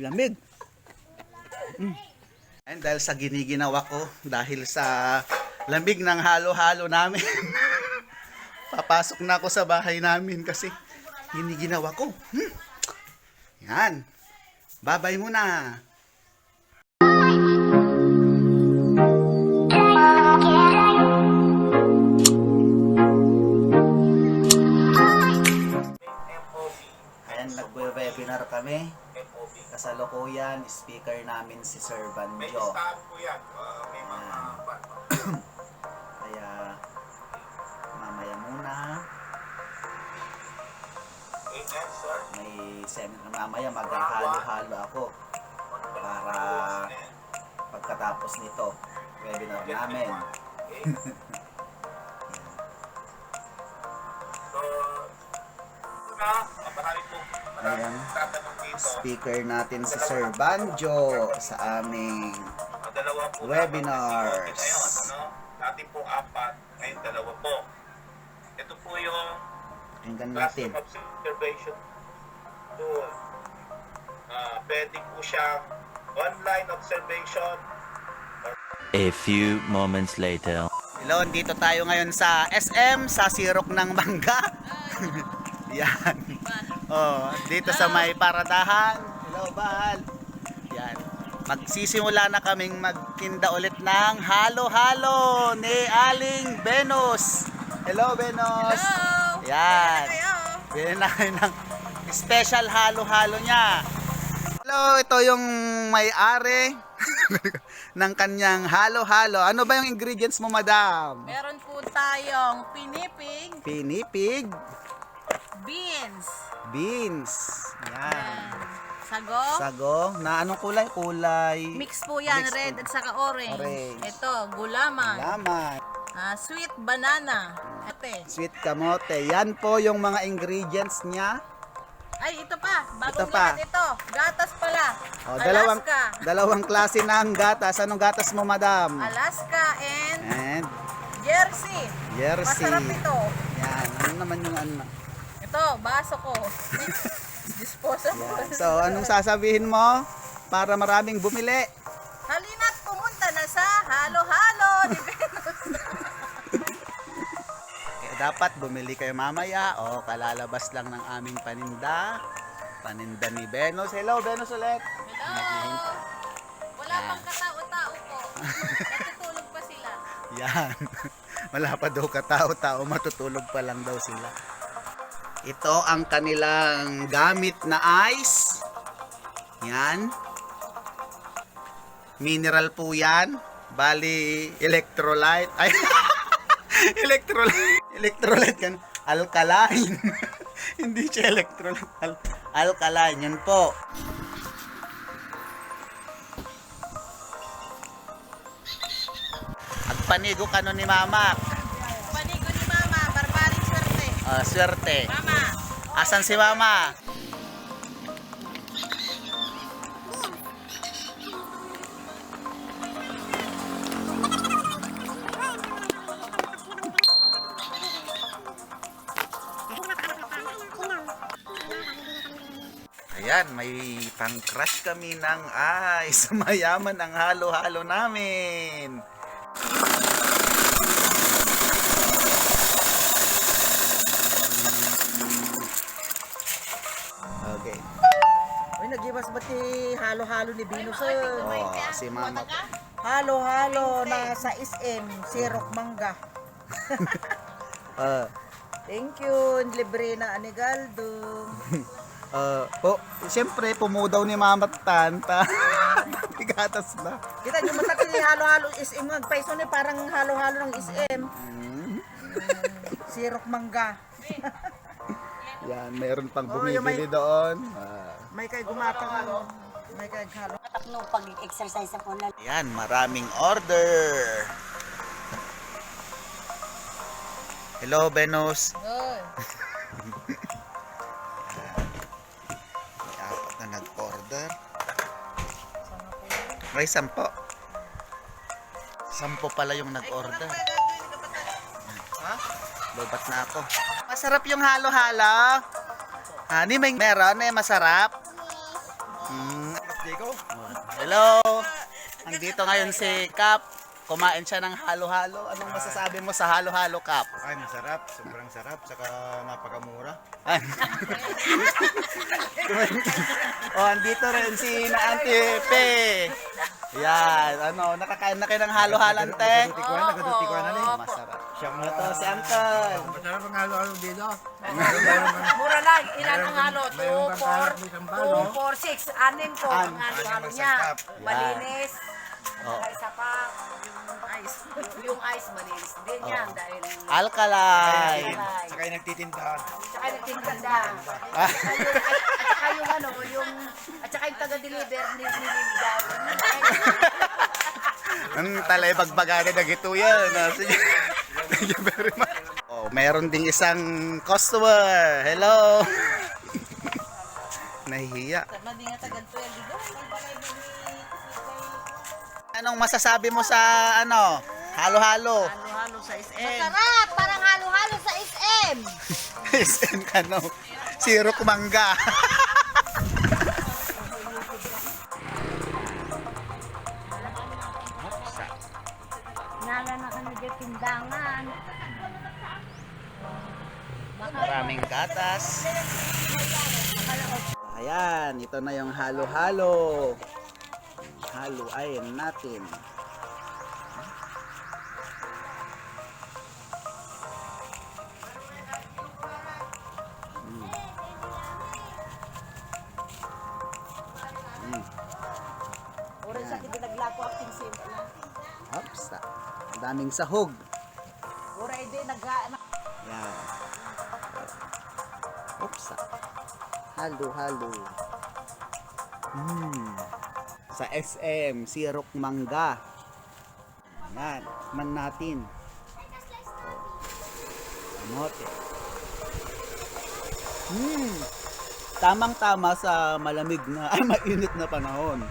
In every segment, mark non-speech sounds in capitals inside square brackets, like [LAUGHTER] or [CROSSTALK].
Lamig. Mm. And dahil sa giniginawa ko, dahil sa lamig ng halo-halo namin, [LAUGHS] papasok na ako sa bahay namin kasi giniginawa ko. Hmm. Yan. Babay muna. Ayan, nag-webinar kami. Kasalukuyan, speaker namin si Sir Banjo. listahan po yan. May mga ban. Kaya, mamaya muna. May seminar mamaya maghahalo-halo ako para pagkatapos nito webinar namin. Ayan. Speaker natin si Sir Banjo sa aming Webinars. Dati po apat, ngayon dalawa po. Ito po yung pakinggan natin. observation tool. Ah, pwede po siyang online observation A few moments later. Hello, dito tayo ngayon sa SM sa Sirok ng Mangga. [LAUGHS] Yan. Oh, dito sa may paradahan. Hello, Bahal. Yan. Magsisimula na kaming magtinda ulit ng halo-halo ni Aling Venus. Hello, Venus. Hello! Yan. Kayo! Bili na kayo ng special halo-halo niya. Hello, ito yung may-ari [LAUGHS] ng kanyang halo-halo. Ano ba yung ingredients mo, madam? Meron po tayong pinipig, Pinipig, beans, beans, yan. and sago. Sago, na anong kulay? Kulay. Mix po yan, Mix red po. at saka orange. Orange. Ito, gulaman. Laman, Ah, sweet banana. Ate. sweet kamote. Yan po yung mga ingredients niya. Ay, ito pa. Ito Bagong pa. lahat ito. Gatas pala. O, dalawang, Alaska. dalawang klase ng gatas. Anong gatas mo, madam? Alaska and And Jersey. jersey. Masarap ito. Yan. Ano naman yung ano? Ito, baso ko. [LAUGHS] Disposable. So, anong sasabihin mo para maraming bumili? Halina't pumunta na sa halo-halo ni Venus. Kaya [LAUGHS] dapat bumili kayo mamaya o kalalabas lang ng aming paninda. Paninda ni Venus. Hello, Venus ulit. Hello! Wala pang katao-tao po. [LAUGHS] Natutulog pa sila. Yan. Wala pa daw katao-tao, matutulog pa lang daw sila. Ito ang kanilang gamit na ice. Yan. Mineral po yan. Bali, electrolyte. Ay, [LAUGHS] electrolyte. Electrolyte yan. Alkaline. [LAUGHS] Hindi siya electrolyte. Al- alkaline. Yun po. Agpanigo ka nun ni mama. Panigo ni Mama, barbaring Ah, swerte. Mama, Asan si mama? Ayan, may pang-crush kami ng ice. [LAUGHS] Mayaman ang halo-halo namin. Nagibas ba ti halo-halo ni Venus? Oh, si mama. Halo-halo na sa SM, Sirok Mangga. Uh, [LAUGHS] Thank you, libre na Anigaldo. uh, [LAUGHS] po, siyempre, pumudaw ni mama tanta. [LAUGHS] Tigatas na. Kita nyo mata ti halo-halo SM, magpaiso ni parang halo-halo ng SM. Mm. Sirok Mangga. Yan, meron pang Oh, bumibili may- doon. Ah, May kay gumapang ano. May kay halo. nung pag-exercise ako na yan, maraming order. Hello, Venus. Good. [LAUGHS] May apat na nag-order. May sampo. Sampo pala yung nag-order. Ha? Lobat na ako. Masarap yung halo-halo. Hani, may meron eh, masarap. Mm. Hello! Andito ngayon si Kap. Kumain siya ng halo-halo. Anong masasabi mo sa halo-halo, Kap? Ay, masarap. Sobrang sarap. Saka napakamura. [LAUGHS] oh, andito rin si na Auntie Pe. Yan, ano, nakakain na kayo ng halo-halo, ante? Nagadutikuan, nagadutikuan na rin. Masarap. Siya mo to, si Uncle. Masarap ang halo-halo dito. Mura lang, ilan ang halo? 2, mayroong 4, bangka, may sambal, 2, 4, 6, anin po ang An- halo-halo niya. Malinis. Oh. Saka isa pa, yung ice. [LAUGHS] Yung ice malinis din yan dahil Alkaline. Saka yung nagtitinda. Tsaka nagtintanda. Ah. At saka yung ano, yung, at saka yung taga-deliver ni Nilinda. [LAUGHS] Ang talay bagbagana na gito yan. ah. Sige. Thank you very much. Oh, meron ding isang customer. Hello. [LAUGHS] Nahihiya. Anong masasabi mo sa ano? Halo-halo. Halo-halo sa SM. Sarap! Parang halo-halo sa SM! SM [LAUGHS] ano? Sirok mangga. [LAUGHS] Nala na kami dyan tindangan. Maraming gatas. Ayan, ito na yung halo-halo. Haluin natin. Ang daming sahog. Oras din nag Yan. Oops. Halo-halo. Hmm. Sa SM, sirok mangga. Yan. Man natin. Kamote. Hmm. Tamang-tama sa malamig na, ay [LAUGHS] mainit na panahon.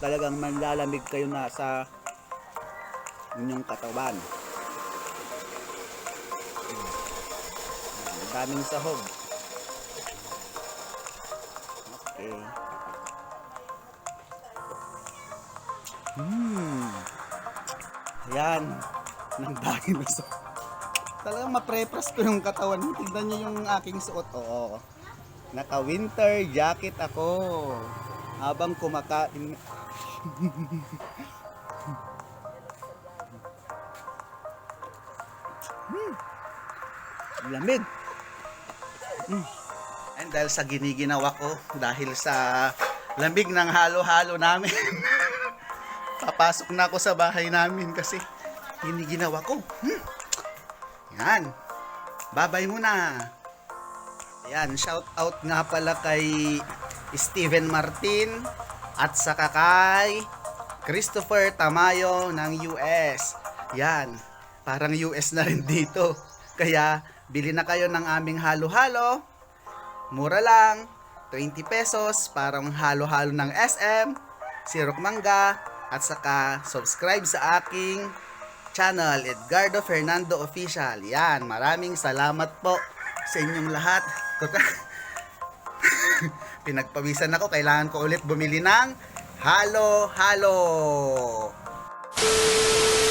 Talagang manlalamig kayo na sa inyong katawan. Ang daming sahog. Okay. Hmm. Dahil na sa... Talagang mapre-press ko yung katawan mo. Tignan niyo yung aking suot. Oo. Naka-winter jacket ako. Habang kumakain. [LAUGHS] Lamig. Mm. And dahil sa giniginawa ko, dahil sa lamig ng halo-halo namin, [LAUGHS] papasok na ako sa bahay namin kasi giniginawa ko. Hmm. Yan. Babay muna. Yan, shout out nga pala kay Steven Martin at saka kay Christopher Tamayo ng US. Yan, parang US na rin dito. Kaya, bili na kayo ng aming halo-halo. Mura lang, 20 pesos, parang halo-halo ng SM, sirok mangga, at saka subscribe sa aking channel, Edgardo Fernando Official. Yan, maraming salamat po sa inyong lahat. [LAUGHS] Pinagpawisan ako, kailangan ko ulit bumili ng halo-halo.